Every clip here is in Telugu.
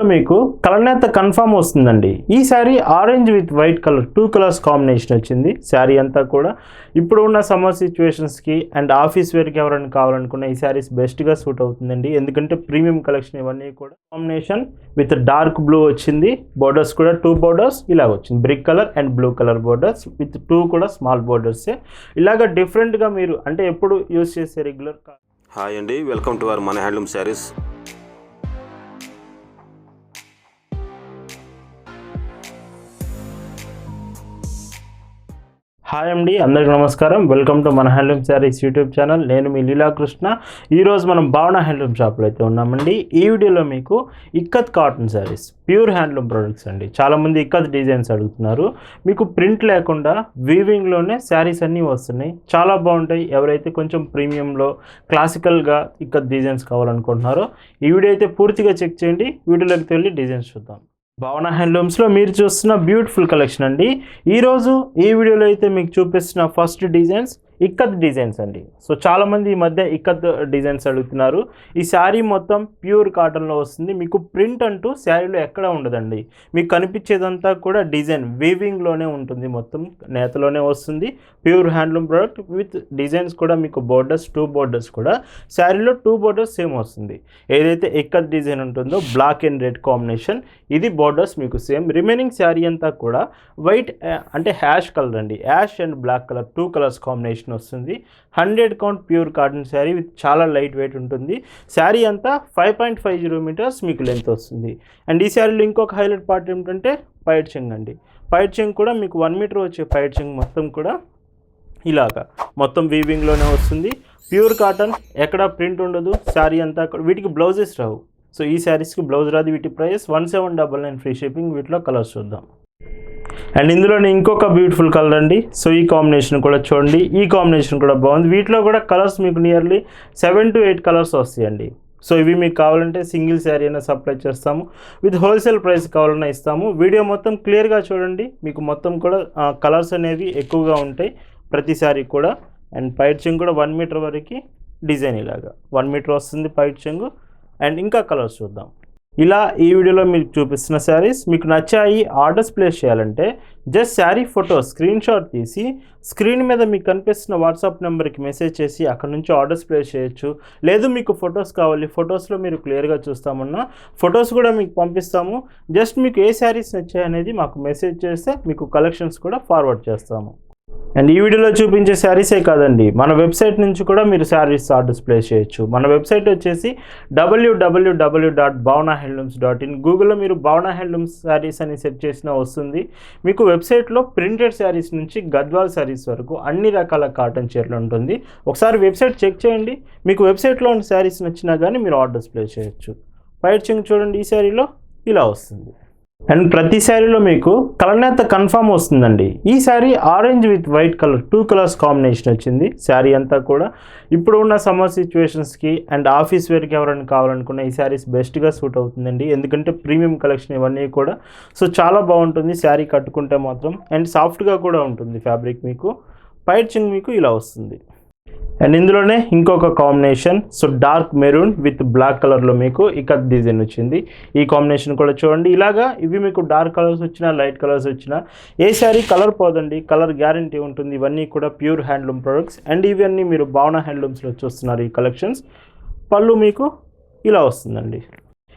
మీకు కలర్నేత కన్ఫామ్ వస్తుందండి. ఈ sari orange with white colour two colours combination వచ్చింది. శారీ అంతా కూడా ఇప్పుడు ఉన్న సమ్మర్ సిచ్యువేషన్స్కి అండ్ ఆఫీస్ వేర్కి ఎవరైనా కావాలనుకున్న ఈ శారీస్ బెస్ట్గా సూట్ అవుతుందండి. ఎందుకంటే ప్రీమియం కలెక్షన్ ఇవన్నీ కూడా కాంబినేషన్ విత్ డార్క్ బ్లూ వచ్చింది. బోర్డర్స్ కూడా టూ బోర్డర్స్ ఇలా వచ్చింది. Brick colour and blue colour borders with two కూడా స్మాల్ బోర్డర్సే ఇలాగ డిఫరెంట్గా మీరు అంటే ఎప్పుడు యూస్ చేసే రెగ్యులర్ హాయ్ అండి వెల్కమ్ టు అవర్ మన హ్యాండ్లూమ్ శారీస్ హాయ్ అండి అందరికీ నమస్కారం. వెల్కమ్ టు మన హ్యాండ్లూమ్ శారీస్ యూట్యూబ్ ఛానల్. నేను మీ లీలాకృష్ణ. ఈరోజు మనం భావన హ్యాండ్లూమ్ షాప్లో అయితే ఉన్నామండి. ఈ వీడియోలో మీకు ikat cotton saris pure handloom products అండి. చాలామంది ఇక్కత్ డిజైన్స్ అడుగుతున్నారు. మీకు ప్రింట్ లేకుండా వీవింగ్లోనే శారీస్ అన్నీ వస్తున్నాయి. చాలా బాగుంటాయి. ఎవరైతే కొంచెం ప్రీమియంలో క్లాసికల్గా ఇక్కత్ డిజైన్స్ కావాలనుకుంటున్నారో ఈ వీడియో అయితే పూర్తిగా చెక్ చేయండి. వీడియోలోకి వెళ్ళి డిజైన్స్ చూద్దాం. భావన హ్యాండ్లూమ్స్లో మీరు చూస్తున్న బ్యూటిఫుల్ కలెక్షన్ అండి. ఈరోజు ఈ వీడియోలో అయితే మీకు చూపిస్తున్న ఫస్ట్ డిజైన్స్ ఇక్కత్ డిజైన్స్ అండి. సో చాలామంది ఈ మధ్య ఇక్కత్ డిజైన్స్ అడుగుతున్నారు. ఈ శారీ మొత్తం ప్యూర్ కాటన్లో వస్తుంది. మీకు ప్రింట్ అంటూ శారీలో ఎక్కడ ఉండదండి. మీకు కనిపించేదంతా కూడా డిజైన్ వీవింగ్లోనే ఉంటుంది మొత్తం నేతలోనే వస్తుంది. Pure handloom product with designs కూడా మీకు బోర్డర్స్ టూ బోర్డర్స్ కూడా. శారీలో టూ బోర్డర్స్ సేమ్ వస్తుంది. ఏదైతే ఇక్కత్ డిజైన్ ఉంటుందో బ్లాక్ అండ్ రెడ్ కాంబినేషన్ ఇది బోర్డర్స్ మీకు సేమ్. రిమైనింగ్ శారీ అంతా కూడా వైట్ అంటే హ్యాష్ కలర్ అండి. Ash and black colour two colours combination వస్తుంది. Hundred count pure cotton sari with చాలా లైట్ వెయిట్ ఉంటుంది. శారీ అంతా five point five zero metres మీకు లెంత్ వస్తుంది. అండ్ ఈ శారీలో ఇంకొక హైలైట్ పార్ట్ ఏమిటంటే పైట్ చెంగ్ అండి. పైట్ చెంగ్ కూడా మీకు వన్ మీటర్ వచ్చే పైట్ చెంగ్ మొత్తం కూడా ఇలాగా మొత్తం వీవింగ్లోనే వస్తుంది. ప్యూర్ కాటన్ ఎక్కడ ప్రింట్ ఉండదు. శారీ అంతా వీటికి బ్లౌజెస్ రావు. సో ఈ శారీస్కి బ్లౌజ్ రాదు. వీటి price one seven double nine free shipping. వీటిలో కలర్స్ చూద్దాం. అండ్ ఇందులోనే ఇంకొక బ్యూటిఫుల్ కలర్ అండి. సో ఈ కాంబినేషన్ కూడా చూడండి. ఈ కాంబినేషన్ కూడా బాగుంది. వీటిలో కూడా కలర్స్ మీకు nearly seven to eight colours వస్తాయండి. సో ఇవి మీకు కావాలంటే సింగిల్ శారీ అయినా సప్లై చేస్తాము. విత్ హోల్సేల్ ప్రైస్ కావాలన్నా ఇస్తాము. వీడియో మొత్తం క్లియర్గా చూడండి. మీకు మొత్తం కూడా కలర్స్ అనేవి ఎక్కువగా ఉంటాయి ప్రతి శారీ కూడా. అండ్ పైట్ చెంగు కూడా వన్ మీటర్ వరకు డిజైన్ ఇలాగా. వన్ మీటర్ వస్తుంది పైట్ చెంగు అండ్ ఇంకా కలర్స్ చూద్దాం. ఇలా ఈ వీడియోలో మీకు చూపిస్తున్న శారీస్ మీకు నచ్చాయి ఆర్డర్స్ ప్లేస్ చేయాలంటే just sari photo screen shot తీసి స్క్రీన్ మీద మీకు కనిపిస్తున్న వాట్సాప్ నెంబర్కి మెసేజ్ చేసి అక్కడ నుంచి ఆర్డర్స్ ప్లేస్ చేయొచ్చు. లేదు మీకు ఫొటోస్ కావాలి ఫొటోస్లో మీరు క్లియర్గా చూస్తామన్నా ఫొటోస్ కూడా మీకు పంపిస్తాము. జస్ట్ మీకు ఏ శారీస్ నచ్చాయి అనేది మాకు మెసేజ్ చేస్తే మీకు కలెక్షన్స్ కూడా ఫార్వర్డ్ చేస్తాము. అండ్ ఈ వీడియోలో చూపించే శారీసే కాదండి. మన వెబ్సైట్ నుంచి కూడా మీరు శారీస్ ఆర్డర్స్ ప్లేస్ చేయొచ్చు. మన వెబ్సైట్ వచ్చేసి W W W dot Bhavana handlooms dot in గూగుల్లో మీరు భావనా హ్యాండ్లూమ్స్ శారీస్ అని సెర్చ్ చేసినా వస్తుంది. మీకు వెబ్సైట్లో ప్రింటెడ్ శారీస్ నుంచి గద్వాల్ శారీస్ వరకు అన్ని రకాల కాటన్ చీరలు ఉంటుంది. ఒకసారి వెబ్సైట్ చెక్ చేయండి. మీకు వెబ్సైట్లో ఉన్న శారీస్ నచ్చినా కానీ మీరు ఆర్డర్స్ ప్లేస్ చేయొచ్చు. పైట్ చెంగ్ చూడండి ఈ శారీలో. ఇలా వస్తుంది. అండ్ ప్రతి శారీలో మీకు కలనేత కన్ఫామ్ వస్తుందండి. ఈ sari orange with white colour two colours combination వచ్చింది. శారీ అంతా కూడా ఇప్పుడు ఉన్న సమ్మర్ సిచ్యువేషన్స్కి అండ్ ఆఫీస్ వేర్కి ఎవరైనా కావాలనుకున్న ఈ శారీస్ బెస్ట్గా సూట్ అవుతుందండి. ఎందుకంటే ప్రీమియం కలెక్షన్ ఇవన్నీ కూడా సో చాలా బాగుంటుంది. శారీ కట్టుకుంటే మాత్రం అండ్ సాఫ్ట్గా కూడా ఉంటుంది ఫ్యాబ్రిక్ మీకు. పైర్చింగ్ మీకు ఇలా వస్తుంది. అండ్ ఇందులోనే ఇంకొక combination so dark maroon with black కలర్లో మీకు ఇక డిజైన్ వచ్చింది. ఈ కాంబినేషన్ కూడా చూడండి. ఇలాగా ఇవి మీకు డార్క్ కలర్స్ వచ్చినా లైట్ కలర్స్ వచ్చినా ఏ శారీ కలర్ పోదండి కలర్ గ్యారంటీ ఉంటుంది. ఇవన్నీ కూడా ప్యూర్ హ్యాండ్లూమ్ ప్రొడక్ట్స్ అండ్ ఇవన్నీ మీరు భావన హ్యాండ్లూమ్స్లో చూస్తున్నారు ఈ కలెక్షన్స్ పళ్ళు మీకు ఇలా వస్తుందండి.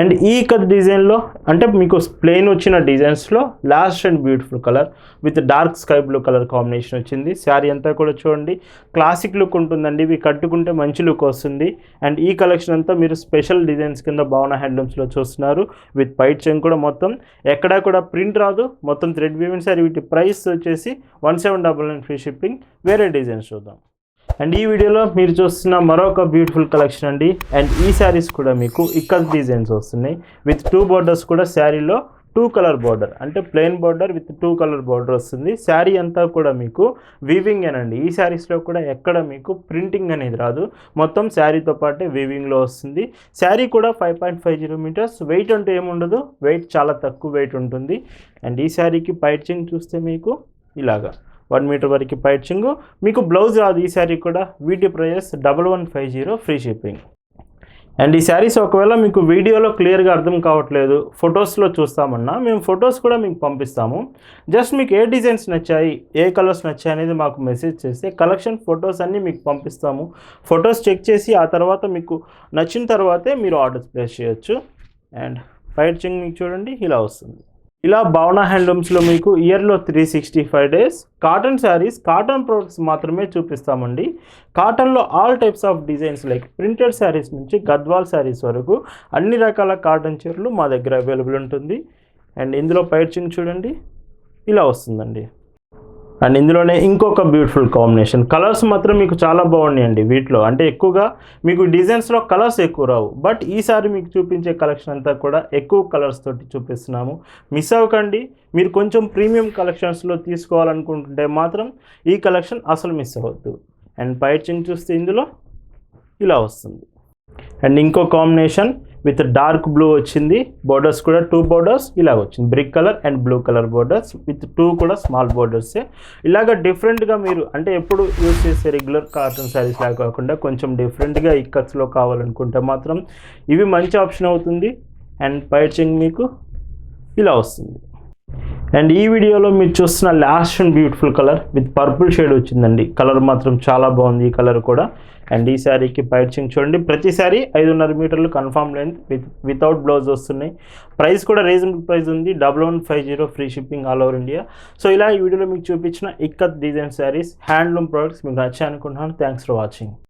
అండ్ ఈ కట్ డిజైన్లో అంటే మీకు ప్లెయిన్ వచ్చిన డిజైన్స్లో last and beautiful colour with dark sky blue colour combination వచ్చింది. శారీ అంతా కూడా చూడండి. క్లాసిక్ లుక్ ఉంటుందండి. ఇవి కట్టుకుంటే మంచి లుక్ వస్తుంది. అండ్ ఈ కలెక్షన్ అంతా మీరు స్పెషల్ డిజైన్స్ కింద భావన హ్యాండ్లూమ్స్లో చూస్తున్నారు. విత్ పైట్ చెంగ్ కూడా మొత్తం. ఎక్కడా కూడా ప్రింట్ రాదు. మొత్తం థ్రెడ్ వీవెన్ సారీ వీటి ప్రైస్ వచ్చేసి one seven double nine free shipping వేరే డిజైన్స్ చూద్దాం. అండ్ ఈ వీడియోలో మీరు చూస్తున్న మరొక బ్యూటిఫుల్ కలెక్షన్ అండి. అండ్ ఈ శారీస్ కూడా మీకు ఇక్కడ డిజైన్స్ వస్తున్నాయి. విత్ టూ బోర్డర్స్ కూడా శారీలో టూ కలర్ బార్డర్ అంటే plain border with two colour border వస్తుంది. శారీ అంతా కూడా మీకు వీవింగ్ అనండి ఈ శారీస్లో కూడా ఎక్కడ మీకు ప్రింటింగ్ అనేది రాదు. మొత్తం శారీతో పాటే వీవింగ్లో వస్తుంది. శారీ కూడా five point five zero metres weight అంటే ఏముండదు? వెయిట్ చాలా తక్కువ వెయిట్ ఉంటుంది. అండ్ ఈ శారీకి పైచింగ్ చూస్తే మీకు ఇలాగా. వన్ మీటర్ వరకు పైచింగ్ మీకు బ్లౌజ్ రాదు. ఈ శారీ కూడా వీటి prices double one five zero free shipping. And ఈ శారీస్ ఒకవేళ మీకు వీడియోలో క్లియర్గా అర్థం కావట్లేదు ఫొటోస్లో చూస్తామన్నా మేము ఫొటోస్ కూడా మీకు పంపిస్తాము. జస్ట్ మీకు ఏ డిజైన్స్ నచ్చాయి ఏ కలర్స్ నచ్చాయి అనేది మాకు మెసేజ్ చేస్తే కలెక్షన్ ఫొటోస్ అన్నీ మీకు పంపిస్తాము. ఫొటోస్ చెక్ చేసి ఆ తర్వాత మీకు నచ్చిన తర్వాతే మీరు ఆర్డర్స్ ప్లేస్ చేయొచ్చు. అండ్ ఫైట్ చింగ్ మీకు చూడండి ఇలా వస్తుంది. ఇలా భావన హ్యాండ్లూమ్స్లో మీకు ఇయర్లో three sixty five days cotton saris cotton products మాత్రమే చూపిస్తామండి. కాటన్లో all types of designs like printed saris నుంచి గద్వాల్ శారీస్ వరకు అన్ని రకాల కాటన్ చీరలు మా దగ్గర అవైలబుల్ ఉంటుంది. అండ్ ఇందులో పైర్చింగ్ చూడండి. ఇలా వస్తుందండి. అండ్ ఇందులోనే ఇంకొక బ్యూటిఫుల్ కాంబినేషన్ కలర్స్ మాత్రం మీకు చాలా బాగున్నాయండి వీటిలో. అంటే ఎక్కువగా మీకు డిజైన్స్లో కలర్స్ ఎక్కువ రావు. బట్ ఈసారి మీకు చూపించే కలెక్షన్ అంతా కూడా ఎక్కువ కలర్స్ తోటి చూపిస్తున్నాము. మిస్ అవ్వకండి. మీరు కొంచెం ప్రీమియం కలెక్షన్స్లో తీసుకోవాలనుకుంటుంటే మాత్రం ఈ కలెక్షన్ అసలు మిస్ అవ్వద్దు. అండ్ పైచింగ్ చూస్తే ఇందులో ఇలా వస్తుంది. అండ్ ఇంకో కాంబినేషన్ విత్ డార్క్ బ్లూ వచ్చింది. బోర్డర్స్ కూడా టూ బోర్డర్స్ ఇలాగ వచ్చింది. Brick colour and blue colour borders with two కూడా స్మాల్ బోర్డర్సే ఇలాగ డిఫరెంట్గా మీరు అంటే ఎప్పుడు యూజ్ చేసే రెగ్యులర్ కాటన్ శారీస్ లాగా కాకుండా కొంచెం డిఫరెంట్గా ఇక్కత్స్లో కావాలనుకుంటే మాత్రం ఇవి మంచి ఆప్షన్ అవుతుంది. అండ్ పైచింగ్ మీకు ఇలా వస్తుంది. అండ్ ఈ వీడియోలో మీరు చూస్తున్న last and beautiful colour with purple shade వచ్చిందండి. కలర్ మాత్రం చాలా బాగుంది ఈ కలర్ కూడా. అండ్ ఈ శారీకి పైచింగ్ చూడండి. ప్రతి శారీ ఐదున్నర మీటర్లు confirm length with without blouse వస్తున్నాయి. ప్రైస్ కూడా రీజనబుల్ ప్రైస్ ఉంది. Double one five zero free shipping all over India so ఇలా ఈ వీడియోలో మీకు చూపించిన ikat design saris handloom products మీకు నచ్చాయి అనుకుంటున్నాను. Thanks for watching